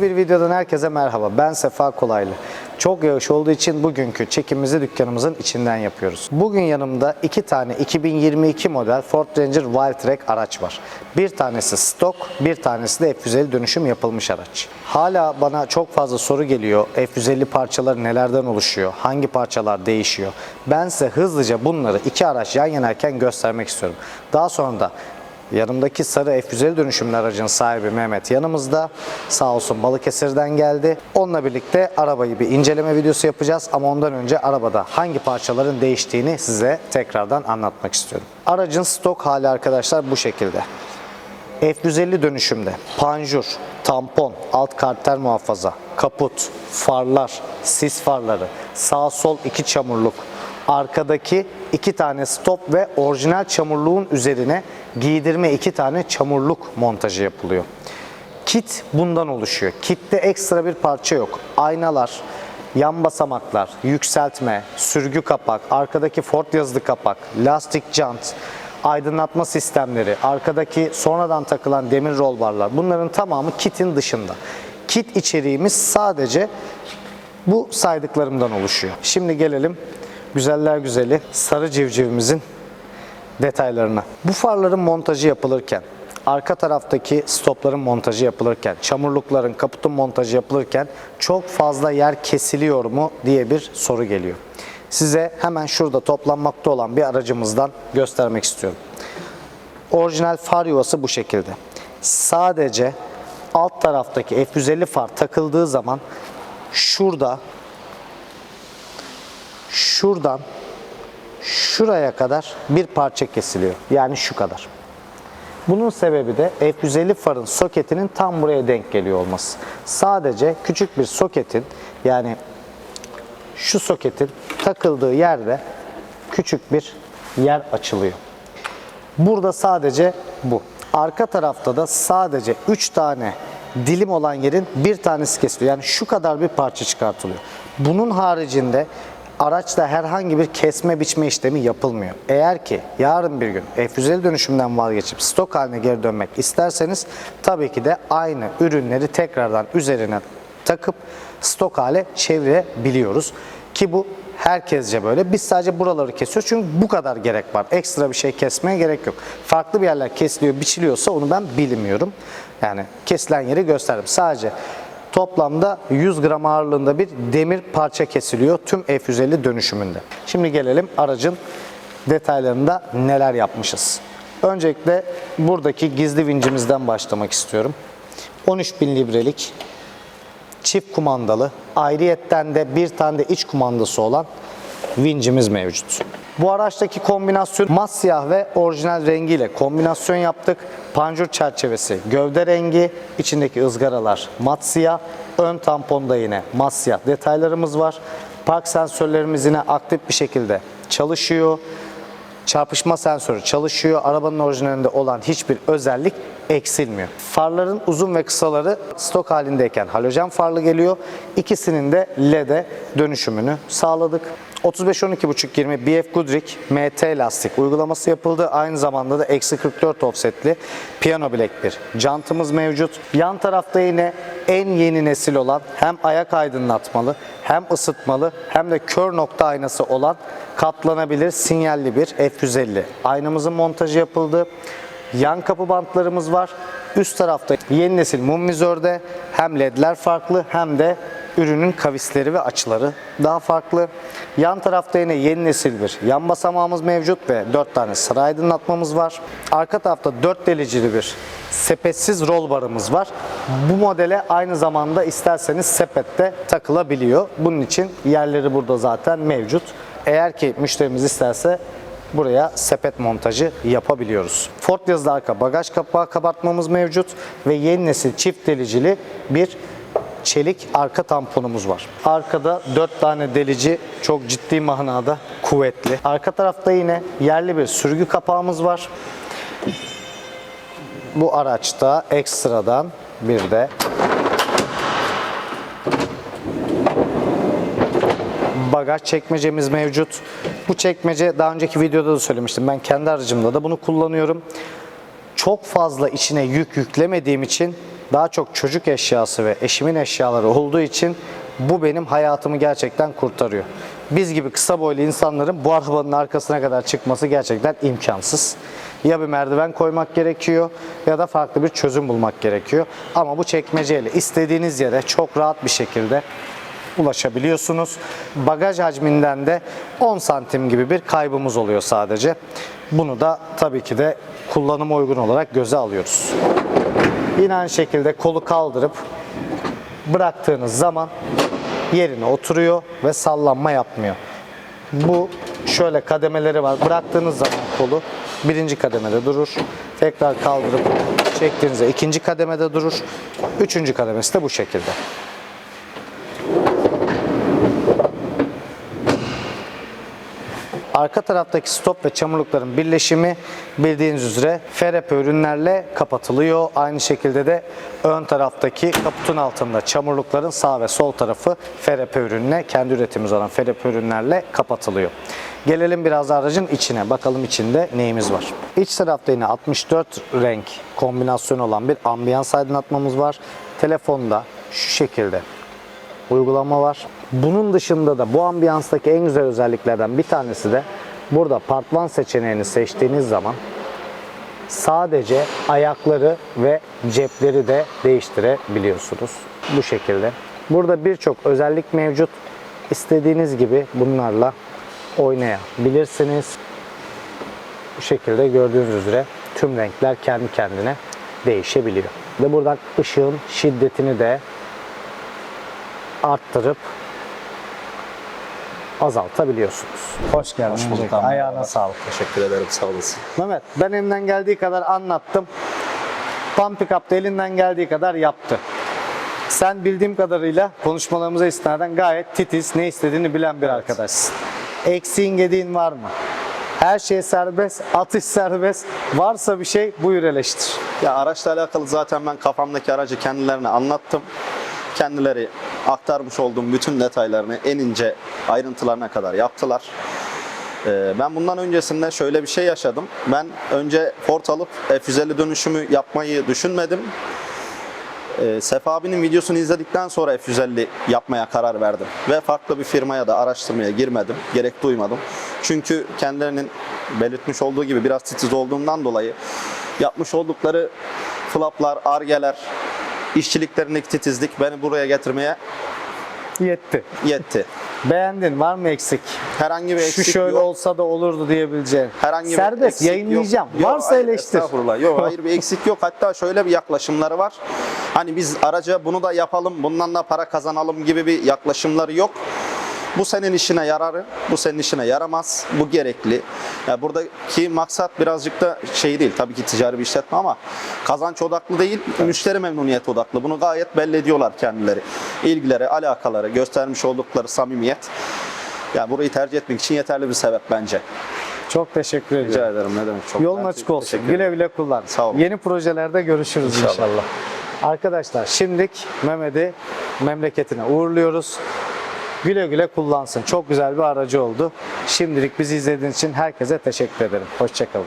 videodan herkese merhaba. Ben Sefa Kolaylı. Çok yağış olduğu için bugünkü çekimimizi dükkanımızın içinden yapıyoruz. Bugün yanımda iki tane 2022 model Ford Ranger Wildtrak araç var. Bir tanesi stok, bir tanesi de F150 dönüşüm yapılmış araç. Hala bana çok fazla soru geliyor. F150 parçaları nelerden oluşuyor? Hangi parçalar değişiyor? Ben size hızlıca bunları iki araç yan yanayken göstermek istiyorum. Daha sonra da Yanımdaki sarı F150 dönüşümlü aracın sahibi Mehmet yanımızda. Sağ olsun Balıkesir'den geldi. Onunla birlikte arabayı bir inceleme videosu yapacağız ama ondan önce arabada hangi parçaların değiştiğini size tekrardan anlatmak istiyorum. Aracın stok hali arkadaşlar bu şekilde. F150 dönüşümde panjur, tampon, alt karter muhafaza, kaput, farlar, sis farları, sağ sol iki çamurluk, arkadaki iki tane stop ve orijinal çamurluğun üzerine giydirme iki tane çamurluk montajı yapılıyor. Kit bundan oluşuyor. Kitte ekstra bir parça yok. Aynalar, yan basamaklar, yükseltme, sürgü kapak, arkadaki Ford yazılı kapak, lastik jant, aydınlatma sistemleri, arkadaki sonradan takılan demir rol barlar bunların tamamı kitin dışında. Kit içeriğimiz sadece bu saydıklarımdan oluşuyor. Şimdi gelelim güzeller güzeli sarı civcivimizin detaylarına. Bu farların montajı yapılırken, arka taraftaki stopların montajı yapılırken, çamurlukların, kaputun montajı yapılırken çok fazla yer kesiliyor mu diye bir soru geliyor. Size hemen şurada toplanmakta olan bir aracımızdan göstermek istiyorum. Orijinal far yuvası bu şekilde. Sadece alt taraftaki F150 far takıldığı zaman şurada şuradan şuraya kadar bir parça kesiliyor. Yani şu kadar. Bunun sebebi de F150 farın soketinin tam buraya denk geliyor olması. Sadece küçük bir soketin yani şu soketin takıldığı yerde küçük bir yer açılıyor. Burada sadece bu. Arka tarafta da sadece 3 tane dilim olan yerin bir tanesi kesiliyor. Yani şu kadar bir parça çıkartılıyor. Bunun haricinde araçta herhangi bir kesme biçme işlemi yapılmıyor. Eğer ki yarın bir gün F150 dönüşümden vazgeçip stok haline geri dönmek isterseniz tabii ki de aynı ürünleri tekrardan üzerine takıp stok hale çevirebiliyoruz. Ki bu herkesce böyle. Biz sadece buraları kesiyoruz çünkü bu kadar gerek var. Ekstra bir şey kesmeye gerek yok. Farklı bir yerler kesiliyor, biçiliyorsa onu ben bilmiyorum. Yani kesilen yeri gösterdim. Sadece toplamda 100 gram ağırlığında bir demir parça kesiliyor tüm F150 dönüşümünde. Şimdi gelelim aracın detaylarında neler yapmışız. Öncelikle buradaki gizli vincimizden başlamak istiyorum. 13.000 librelik çift kumandalı, ayrıyetten de bir tane de iç kumandası olan vincimiz mevcut. Bu araçtaki kombinasyon mat siyah ve orijinal rengiyle kombinasyon yaptık. Panjur çerçevesi gövde rengi, içindeki ızgaralar mat siyah, ön tamponda yine mat siyah detaylarımız var. Park sensörlerimiz yine aktif bir şekilde çalışıyor. Çarpışma sensörü çalışıyor. Arabanın orijinalinde olan hiçbir özellik eksilmiyor. Farların uzun ve kısaları stok halindeyken halojen farlı geliyor. İkisinin de LED'e dönüşümünü sağladık. 35-12.5-20 BF Goodrich MT lastik uygulaması yapıldı. Aynı zamanda da eksi 44 offsetli piyano bilek bir jantımız mevcut. Yan tarafta yine en yeni nesil olan hem ayak aydınlatmalı hem ısıtmalı hem de kör nokta aynası olan katlanabilir sinyalli bir F150. Aynamızın montajı yapıldı. Yan kapı bantlarımız var. Üst tarafta yeni nesil mum vizörde hem ledler farklı hem de ürünün kavisleri ve açıları daha farklı. Yan tarafta yine yeni nesil bir yan basamağımız mevcut ve 4 tane sıra aydınlatmamız var. Arka tarafta 4 delicili bir sepetsiz rol barımız var. Bu modele aynı zamanda isterseniz sepette takılabiliyor. Bunun için yerleri burada zaten mevcut. Eğer ki müşterimiz isterse buraya sepet montajı yapabiliyoruz. Ford yazılı arka bagaj kapağı kabartmamız mevcut ve yeni nesil çift delicili bir çelik arka tamponumuz var. Arkada 4 tane delici çok ciddi manada kuvvetli. Arka tarafta yine yerli bir sürgü kapağımız var. Bu araçta ekstradan bir de bagaj çekmecemiz mevcut. Bu çekmece daha önceki videoda da söylemiştim. Ben kendi aracımda da bunu kullanıyorum. Çok fazla içine yük yüklemediğim için daha çok çocuk eşyası ve eşimin eşyaları olduğu için bu benim hayatımı gerçekten kurtarıyor. Biz gibi kısa boylu insanların bu arabanın arkasına kadar çıkması gerçekten imkansız. Ya bir merdiven koymak gerekiyor ya da farklı bir çözüm bulmak gerekiyor. Ama bu çekmeceyle istediğiniz yere çok rahat bir şekilde ulaşabiliyorsunuz. Bagaj hacminden de 10 santim gibi bir kaybımız oluyor sadece. Bunu da tabii ki de kullanıma uygun olarak göze alıyoruz. Yine aynı şekilde kolu kaldırıp bıraktığınız zaman yerine oturuyor ve sallanma yapmıyor. Bu şöyle kademeleri var. Bıraktığınız zaman kolu birinci kademede durur. Tekrar kaldırıp çektiğinizde ikinci kademede durur. Üçüncü kademesi de bu şekilde. Arka taraftaki stop ve çamurlukların birleşimi bildiğiniz üzere FRP ürünlerle kapatılıyor. Aynı şekilde de ön taraftaki kaputun altında çamurlukların sağ ve sol tarafı FRP ürünle, kendi üretimimiz olan FRP ürünlerle kapatılıyor. Gelelim biraz aracın içine. Bakalım içinde neyimiz var. İç tarafta yine 64 renk kombinasyonu olan bir ambiyans aydınlatmamız var. Telefonda şu şekilde uygulama var. Bunun dışında da bu ambiyanstaki en güzel özelliklerden bir tanesi de burada Part 1 seçeneğini seçtiğiniz zaman sadece ayakları ve cepleri de değiştirebiliyorsunuz. Bu şekilde. Burada birçok özellik mevcut. İstediğiniz gibi bunlarla oynayabilirsiniz. Bu şekilde gördüğünüz üzere tüm renkler kendi kendine değişebiliyor. Ve buradan ışığın şiddetini de arttırıp azaltabiliyorsunuz. Hoş geldin. Hoş bulduk abi. Ayağına sağlık. Teşekkür ederim sağ olasın. Mehmet ben elimden geldiği kadar anlattım. Pump Pick Up da elinden geldiği kadar yaptı. Sen bildiğim kadarıyla konuşmalarımıza istinaden gayet titiz, ne istediğini bilen bir arkadaşsın. Eksiğin gediğin var mı? Her şey serbest, atış serbest. Varsa bir şey buyur eleştir. Ya araçla alakalı zaten ben kafamdaki aracı kendilerine anlattım. Kendileri aktarmış olduğum bütün detaylarını en ince ayrıntılarına kadar yaptılar. Ee, ben bundan öncesinde şöyle bir şey yaşadım. Ben önce Ford alıp F150 dönüşümü yapmayı düşünmedim. Ee, Sefa abinin videosunu izledikten sonra F150 yapmaya karar verdim. Ve farklı bir firmaya da araştırmaya girmedim. Gerek duymadım. Çünkü kendilerinin belirtmiş olduğu gibi biraz titiz olduğundan dolayı yapmış oldukları flaplar, argeler, işçiliklerindeki titizlik beni buraya getirmeye Yetti. yetti. Beğendin, var mı eksik? Herhangi bir Şu eksik şöyle yok. olsa da olurdu diyebileceğin. Herhangi bir Serbest, eksik yayınlayacağım. Yok. Yok, Varsa hayır, eleştir. Estağfurullah. Yok, hayır bir eksik yok. Hatta şöyle bir yaklaşımları var. Hani biz araca bunu da yapalım, bundan da para kazanalım gibi bir yaklaşımları yok. Bu senin işine yararı, bu senin işine yaramaz, bu gerekli. Yani buradaki maksat birazcık da şey değil, tabii ki ticari bir işletme ama kazanç odaklı değil, müşteri memnuniyet odaklı. Bunu gayet belli ediyorlar kendileri. İlgileri, alakaları, göstermiş oldukları samimiyet. Yani burayı tercih etmek için yeterli bir sebep bence. Çok teşekkür ederim. Rica ederim ne demek çok. Yolun açık olsun. Güle güle kullan. Sağ olun. Yeni projelerde görüşürüz inşallah. İnşallah. Arkadaşlar şimdilik Mehmet'i memleketine uğurluyoruz. Güle güle kullansın. Çok güzel bir aracı oldu. Şimdilik bizi izlediğiniz için herkese teşekkür ederim. Hoşçakalın.